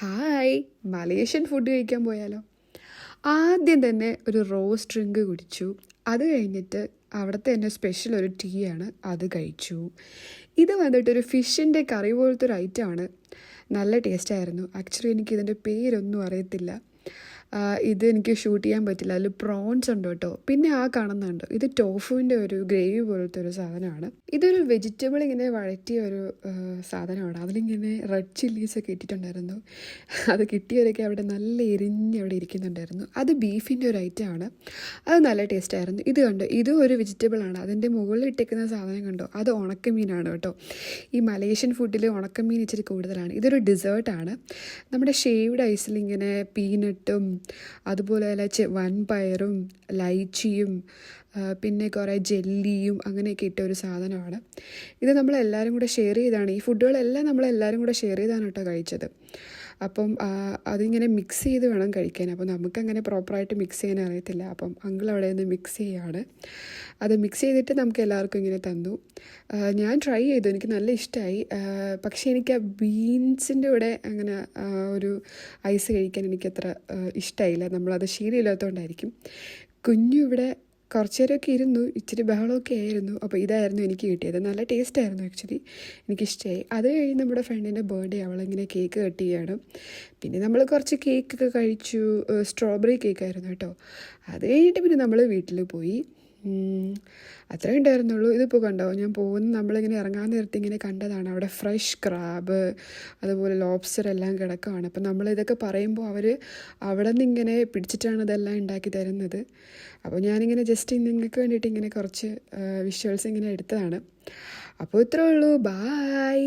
Hi. Malaysian food കഴിക്കാൻ പോയാലോ? ആദ്യം തന്നെ ഒരു റോസ് ഡ്രിങ്ക് കുടിച്ചു. അത് കഴിഞ്ഞിട്ട് അവിടുത്തെ തന്നെ സ്പെഷ്യൽ ഒരു ടീ ആണ് അത് കഴിച്ചു. ഇത് വന്നിട്ട് ഒരു ഫിഷിന്റെ കറി പോലത്തെ ഒരു ഐറ്റമാണ് നല്ല ടേസ്റ്റായിരുന്നു ആക്ച്വലി എനിക്ക് ഇതിന്റെ പേരൊന്നും അറിയത്തില്ല. ഇത് എനിക്ക് ഷൂട്ട് ചെയ്യാൻ പറ്റില്ല. അതിൽ പ്രോൺസ് ഉണ്ട് കേട്ടോ. പിന്നെ ആ കാണുന്നുണ്ട്. ഇത് ടോഫുവിന്റെ ഒരു ഗ്രേവി പോലത്തെ ഒരു സാധനമാണ്. ഇതൊരു വെജിറ്റബിൾ ഇങ്ങനെ വഴറ്റിയ ഒരു സാധനമാണ്. അതിലിങ്ങനെ റെഡ് ചില്ലീസ് ഒക്കെ ഇട്ടിട്ടുണ്ടായിരുന്നു. അത് കിട്ടിയവരൊക്കെ അവിടെ നല്ല എരിഞ്ഞ് അവിടെ ഇരിക്കുന്നുണ്ടായിരുന്നു. അത് ബീഫിന്റെ ഒരു ഐറ്റം ആണ്. അത് നല്ല ടേസ്റ്റായിരുന്നു ഇത് കണ്ടോ? ഇതും ഒരു വെജിറ്റബിൾ ആണ്. അതിന്റെ മുകളിൽ ഇട്ടേക്കുന്ന സാധനം കണ്ടോ? അത് ഉണക്കമീനാണ് കേട്ടോ. ഈ മലേഷ്യൻ ഫുഡിൽ ഉണക്കമീൻ ഇച്ചിരി കൂടുതലാണ്. ഇതൊരു ഡെസേർട്ടാണ് നമ്മുടെ ഷേവ്ഡ് ഐസിൽ ഇങ്ങനെ പീനട്ടും അതുപോലെ വൻപയറും ലൈച്ചിയും പിന്നെ കുറേ ജെല്ലിയും അങ്ങനെയൊക്കെ ഇട്ട ഒരു സാധനമാണ്. ഇത് നമ്മളെല്ലാവരും കൂടെ ഷെയർ ചെയ്താണ്. ഈ ഫുഡുകളെല്ലാം നമ്മളെല്ലാവരും കൂടെ ഷെയർ ചെയ്താണ് കേട്ടോ കഴിച്ചത്. അപ്പം അതിങ്ങനെ മിക്സ് ചെയ്ത് വേണം കഴിക്കാൻ. അപ്പോൾ നമുക്കങ്ങനെ പ്രോപ്പറായിട്ട് മിക്സ് ചെയ്യാൻ അറിയത്തില്ല. അപ്പം അങ്കിൾ അവിടെ നിന്ന് മിക്സ് ചെയ്യാണ്. അത് മിക്സ് ചെയ്തിട്ട് നമുക്ക് എല്ലാവർക്കും ഇങ്ങനെ തന്നു. ഞാൻ ട്രൈ ചെയ്തു. എനിക്ക് നല്ല ഇഷ്ടമായി പക്ഷേ എനിക്ക് ആ ബീൻസിന്റെ കൂടെ അങ്ങനെ ഒരു ഐസ് കഴിക്കാൻ എനിക്കത്ര ഇഷ്ടമായില്ല നമ്മളത് ശീലമില്ലാത്തതുകൊണ്ടായിരിക്കും കുഞ്ഞു ഇവിടെ കുറച്ച് നേരമൊക്കെ ഇരുന്നു ഇച്ചിരി ബഹളമൊക്കെ ആയിരുന്നു. അപ്പോൾ ഇതായിരുന്നു എനിക്ക് കിട്ടിയത്. നല്ല ടേസ്റ്റ് ആയിരുന്നു ആക്ച്വലി എനിക്കിഷ്ടമായി അത് കഴിഞ്ഞ് നമ്മുടെ ഫ്രണ്ടിന്റെ ബർത്ത്ഡേ അവളിങ്ങനെ കേക്ക് കട്ട് ചെയ്യാണ്. പിന്നെ നമ്മൾ കുറച്ച് കേക്കൊക്കെ കഴിച്ചു. സ്ട്രോബെറി കേക്കായിരുന്നു കേട്ടോ. അത് കഴിഞ്ഞിട്ട് പിന്നെ നമ്മൾ വീട്ടിൽ പോയി. അത്രേ ഉണ്ടായിരുന്നുള്ളൂ. ഇതിപ്പോൾ കണ്ടോ ഞാൻ പോകുന്ന നമ്മളിങ്ങനെ ഇറങ്ങാൻ നേരത്തെ ഇങ്ങനെ കണ്ടതാണ്. അവിടെ ഫ്രഷ് ക്രാബ് അതുപോലെ ലോബ്സ്റ്റർ എല്ലാം കിടക്കുകയാണ് അപ്പം നമ്മൾ ഇതൊക്കെ പറയുമ്പോൾ അവർ അവിടെ നിന്ന് ഇങ്ങനെ പിടിച്ചിട്ടാണ് ഇതെല്ലാം ഉണ്ടാക്കി തരുന്നത്. അപ്പോൾ ഞാനിങ്ങനെ ജസ്റ്റ് നിങ്ങൾക്ക് വേണ്ടിയിട്ട് ഇങ്ങനെ കുറച്ച് വിഷ്വൽസ് ഇങ്ങനെ എടുത്തതാണ്. അപ്പോൾ ഇത്രേ ഉള്ളൂ. ബായ്